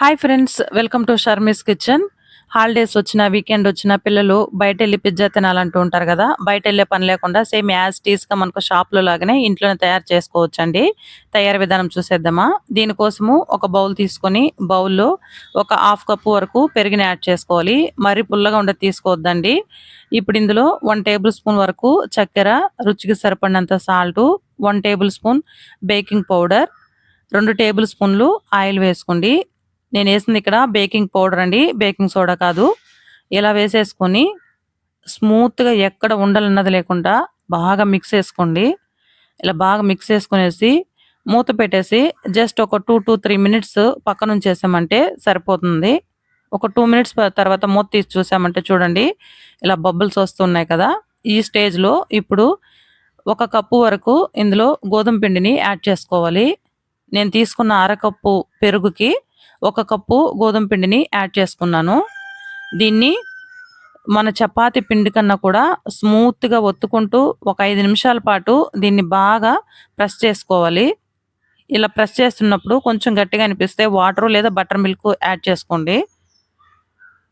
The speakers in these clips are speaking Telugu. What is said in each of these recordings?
Hi friends welcome to Sharmi's kitchen holidays వచ్చిన వీకెండ్ వచ్చిన పిల్లలు బయట వెళ్ళి పిజ్జా తినాలంటూ ఉంటారు కదా. బయట వెళ్ళే పని లేకుండా సేమ్ యాజ్ టీస్గా మనకు షాప్లో లాగానే ఇంట్లోనే తయారు చేసుకోవచ్చండి. తయారు విధానం చూసేద్దామా. దీనికోసము ఒక బౌల్ తీసుకొని బౌల్లో ఒక హాఫ్ కప్పు వరకు పెరిగిన యాడ్ చేసుకోవాలి. మరీ పుల్లగా ఉండదు తీసుకోవద్దండి. ఇప్పుడు ఇందులో వన్ టేబుల్ స్పూన్ వరకు చక్కెర రుచికి సరిపడినంత salt one tablespoon baking powder రెండు టేబుల్ స్పూన్లు ఆయిల్ వేసుకోండి. నేను వేసింది ఇక్కడ బేకింగ్ పౌడర్ అండి. బేకింగ్ సోడా కాదు. ఇలా వేసేసుకొని స్మూత్గా ఎక్కడ ఉండలన్నది లేకుండా బాగా మిక్స్ చేసుకోండి. ఇలా బాగా మిక్స్ చేసుకునేసి మూత పెట్టేసి జస్ట్ ఒక టూ టు త్రీ మినిట్స్ పక్కన ఉంచేసామంటే సరిపోతుంది. ఒక టూ మినిట్స్ తర్వాత మూత తీసి చూసామంటే చూడండి. ఇలా బబుల్స్ వస్తున్నాయి కదా. ఈ స్టేజ్లో ఇప్పుడు ఒక కప్పు వరకు ఇందులో గోధుమ పిండిని యాడ్ చేసుకోవాలి. నేను తీసుకున్న అరకప్పు పెరుగుకి ఒక కప్పు గోధుమ పిండిని యాడ్ చేసుకున్నాను. దీన్ని మన చపాతి పిండి కన్నా కూడా స్మూత్గా ఒత్తుకుంటూ ఒక ఐదు నిమిషాల పాటు దీన్ని బాగా ప్రెస్ చేసుకోవాలి. ఇలా ప్రెస్ చేస్తున్నప్పుడు కొంచెం గట్టిగా అనిపిస్తే వాటర్ లేదా బటర్ మిల్క్ యాడ్ చేసుకోండి.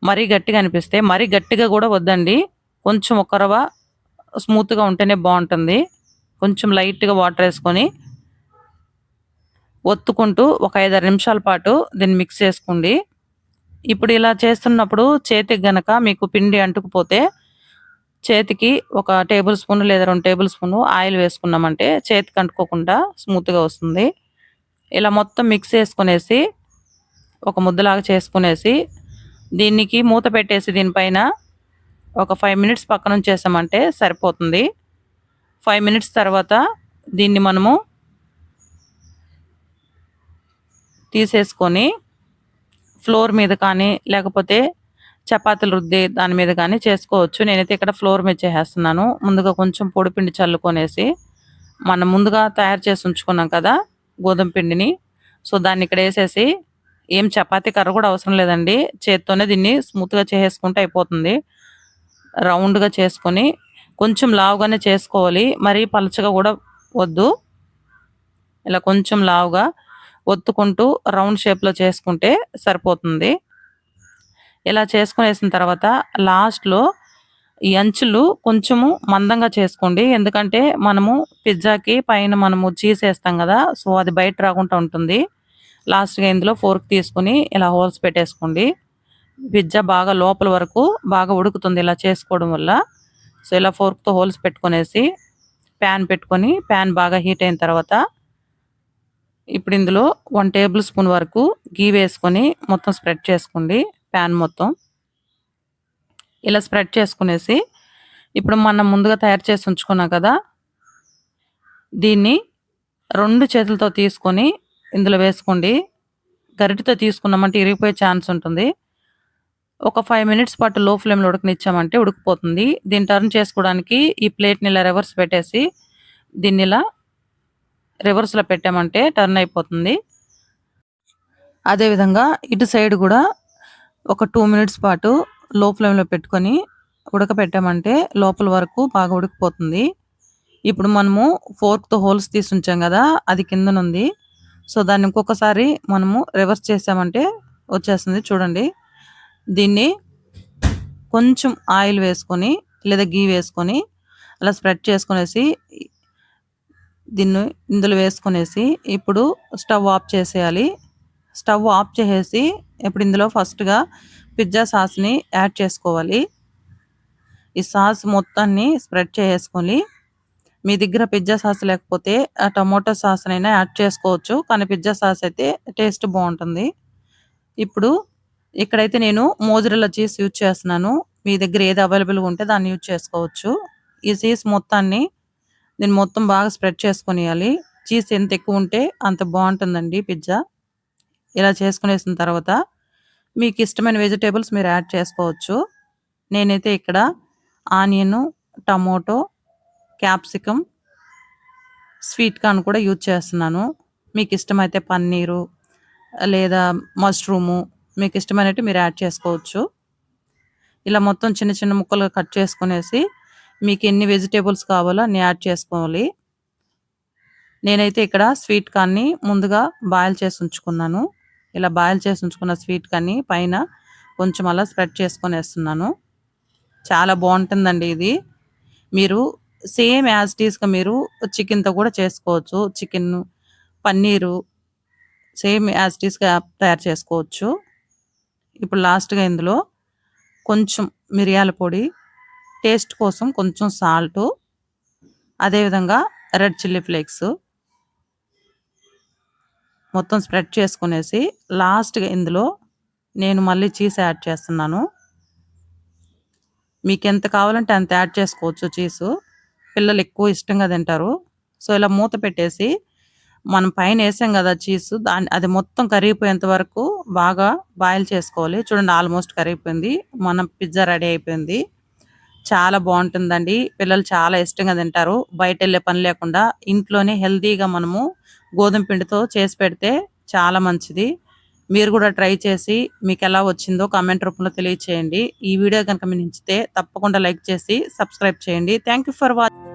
మరీ గట్టిగా అనిపిస్తే మరీ గట్టిగా కూడా వద్దండి. కొంచెం ఒక రవ స్మూత్గా ఉంటేనే బాగుంటుంది. కొంచెం లైట్గా వాటర్ వేసుకొని ఒత్తుకుంటూ ఒక ఐదారు నిమిషాల పాటు దీన్ని మిక్స్ చేసుకోండి. ఇప్పుడు ఇలా చేస్తున్నప్పుడు చేతికి గనక మీకు పిండి అంటుకుపోతే చేతికి ఒక టేబుల్ స్పూన్ లేదా రెండు టేబుల్ స్పూన్ ఆయిల్ వేసుకున్నామంటే చేతికి అంటుకోకుండా స్మూత్గా వస్తుంది. ఇలా మొత్తం మిక్స్ చేసుకునేసి ఒక ముద్దలాగా చేసుకునేసి దీనికి మూత పెట్టేసి దీనిపైన ఒక ఫైవ్ మినిట్స్ పక్కన చేసామంటే సరిపోతుంది. ఫైవ్ మినిట్స్ తర్వాత దీన్ని మనము తీసేసుకొని ఫ్లోర్ మీద కానీ లేకపోతే చపాతీలు రుద్ది దాని మీద కానీ చేసుకోవచ్చు. నేనైతే ఇక్కడ ఫ్లోర్ మీద చేసేస్తున్నాను. ముందుగా కొంచెం పొడిపిండి చల్లుకొనేసి మనం ముందుగా తయారు చేసి ఉంచుకున్నాం కదా గోధుమ పిండిని. సో దాన్ని ఇక్కడ వేసేసి ఏం చపాతీ కర్ర కూడా అవసరం లేదండి. చేత్తోనే దీన్ని స్మూత్గా చేసేసుకుంటే అయిపోతుంది. రౌండ్గా చేసుకొని కొంచెం లావుగానే చేసుకోవాలి. మరీ పలచగా కూడా వద్దు. ఇలా కొంచెం లావుగా ఒత్తుకుంటూ రౌండ్ షేప్లో చేసుకుంటే సరిపోతుంది. ఇలా చేసుకునేసిన తర్వాత లాస్ట్లో ఈ అంచులు కొంచెము మందంగా చేసుకోండి. ఎందుకంటే మనము పిజ్జాకి పైన మనము చీజ్ వేస్తాం కదా సో అది బయట రాకుండా ఉంటుంది. లాస్ట్గా ఇందులో ఫోర్క్ తీసుకుని ఇలా హోల్స్ పెట్టేసుకోండి. పిజ్జా బాగా లోపల వరకు బాగా ఉడుకుతుంది ఇలా చేసుకోవడం వల్ల. సో ఇలా ఫోర్క్తో హోల్స్ పెట్టుకునేసి ప్యాన్ పెట్టుకొని ప్యాన్ బాగా హీట్ అయిన తర్వాత ఇప్పుడు ఇందులో వన్ టేబుల్ స్పూన్ వరకు గీ వేసుకొని మొత్తం స్ప్రెడ్ చేసుకోండి ప్యాన్ మొత్తం. ఇలా స్ప్రెడ్ చేసుకునేసి ఇప్పుడు మనం ముందుగా తయారు చేసి ఉంచుకున్నాం కదా దీన్ని రెండు చేతులతో తీసుకొని ఇందులో వేసుకోండి. గరిటితో తీసుకున్నామంటే ఇరిగిపోయే ఛాన్స్ ఉంటుంది. ఒక ఫైవ్ మినిట్స్ పాటు లో ఫ్లేమ్లో ఉడకనిచ్చామంటే ఉడికిపోతుంది. దీన్ని టర్న్ చేసుకోవడానికి ఈ ప్లేట్ని ఇలా రివర్స్ పెట్టేసి దీన్ని ఇలా రివర్స్లో పెట్టామంటే టర్న్ అయిపోతుంది. అదేవిధంగా ఇటు సైడ్ కూడా ఒక టూ మినిట్స్ పాటు లో ఫ్లేమ్లో పెట్టుకొని ఉడకపెట్టామంటే లోపల వరకు బాగా ఉడికిపోతుంది. ఇప్పుడు మనము ఫోర్క్తో హోల్స్ తీసి ఉంచాం కదా అది కిందనుంది. సో దాన్ని ఇంకొకసారి మనము రివర్స్ చేసామంటే వచ్చేస్తుంది చూడండి. దీన్ని కొంచెం ఆయిల్ వేసుకొని లేదా గీ వేసుకొని అలా స్ప్రెడ్ చేసుకునేసి దీన్ని ఇందులో వేసుకునేసి ఇప్పుడు స్టవ్ ఆఫ్ చేసేయాలి. స్టవ్ ఆఫ్ చేసేసి ఇప్పుడు ఇందులో ఫస్ట్గా పిజ్జా సాస్ని యాడ్ చేసుకోవాలి. ఈ సాస్ మొత్తాన్ని స్ప్రెడ్ చేసుకొని మీ దగ్గర పిజ్జా సాస్ లేకపోతే ఆ టమోటో సాస్నైనా యాడ్ చేసుకోవచ్చు. కానీ పిజ్జా సాస్ అయితే టేస్ట్ బాగుంటుంది. ఇప్పుడు ఇక్కడైతే నేను మోజరెల్లా చీజ్ యూజ్ చేస్తున్నాను. మీ దగ్గర ఏది అవైలబుల్గా ఉంటే దాన్ని యూజ్ చేసుకోవచ్చు. ఈ చీజ్ మొత్తాన్ని దీన్ని మొత్తం బాగా స్ప్రెడ్ చేసుకొనియాలి. చీజ్ ఎంత ఎక్కువ ఉంటే అంత బాగుంటుందండి పిజ్జా. ఇలా చేసుకునేసిన తర్వాత మీకు ఇష్టమైన వెజిటేబుల్స్ మీరు యాడ్ చేసుకోవచ్చు. నేనైతే ఇక్కడ onion tomato capsicum sweet corn కూడా యూజ్ చేస్తున్నాను. మీకు ఇష్టమైతే పన్నీరు లేదా మష్రూము మీకు ఇష్టమైనట్టు మీరు యాడ్ చేసుకోవచ్చు. ఇలా మొత్తం చిన్న చిన్న ముక్కలుగా కట్ చేసుకునేసి మీకు ఎన్ని వెజిటేబుల్స్ కావాలో అన్ని యాడ్ చేసుకోవాలి. నేనైతే ఇక్కడ స్వీట్ కార్న్ని ముందుగా బాయిల్ చేసి ఉంచుకున్నాను. ఇలా బాయిల్ చేసి ఉంచుకున్న స్వీట్ కానీ పైన కొంచెం అలా స్ప్రెడ్ చేసుకొని వేస్తున్నాను. చాలా బాగుంటుందండి ఇది. మీరు సేమ్ యాజ్ టీస్గా మీరు చికెన్తో కూడా చేసుకోవచ్చు. చికెన్ పన్నీరు సేమ్ యాజ్ టీస్గా తయారు చేసుకోవచ్చు. ఇప్పుడు లాస్ట్గా ఇందులో కొంచెం మిరియాల పొడి టేస్ట్ కోసం కొంచెం సాల్టు అదేవిధంగా రెడ్ చిల్లీ ఫ్లేక్స్. మొత్తం స్ప్రెడ్ చేసుకునేసి లాస్ట్గా ఇందులో నేను మళ్ళీ చీజ్ యాడ్ చేస్తున్నాను. మీకు ఎంత కావాలంటే అంత యాడ్ చేసుకోవచ్చు చీజు పిల్లలు ఎక్కువ ఇష్టంగా తింటారు. సో ఇలా మూత పెట్టేసి మనం పైన వేసాం కదా చీజ్ దాని అది మొత్తం కరిగిపోయేంత వరకు బాగా బాయిల్ చేసుకోవాలి. చూడండి ఆల్మోస్ట్ కరిగిపోయింది. మన పిజ్జా రెడీ అయిపోయింది. చాలా బాగుంటుందండి. పిల్లలు చాలా ఇష్టంగా తింటారు. బయట వెళ్ళే పని లేకుండా ఇంట్లోనే హెల్తీగా మనము గోధుమ పిండితో చేసి పెడితే చాలా మంచిది. మీరు కూడా ట్రై చేసి మీకు ఎలా వచ్చిందో కామెంట్ రూపంలో తెలియచేయండి. ఈ వీడియో కనుక మీ నచ్చితే తప్పకుండా లైక్ చేసి సబ్స్క్రైబ్ చేయండి. Thank you for watching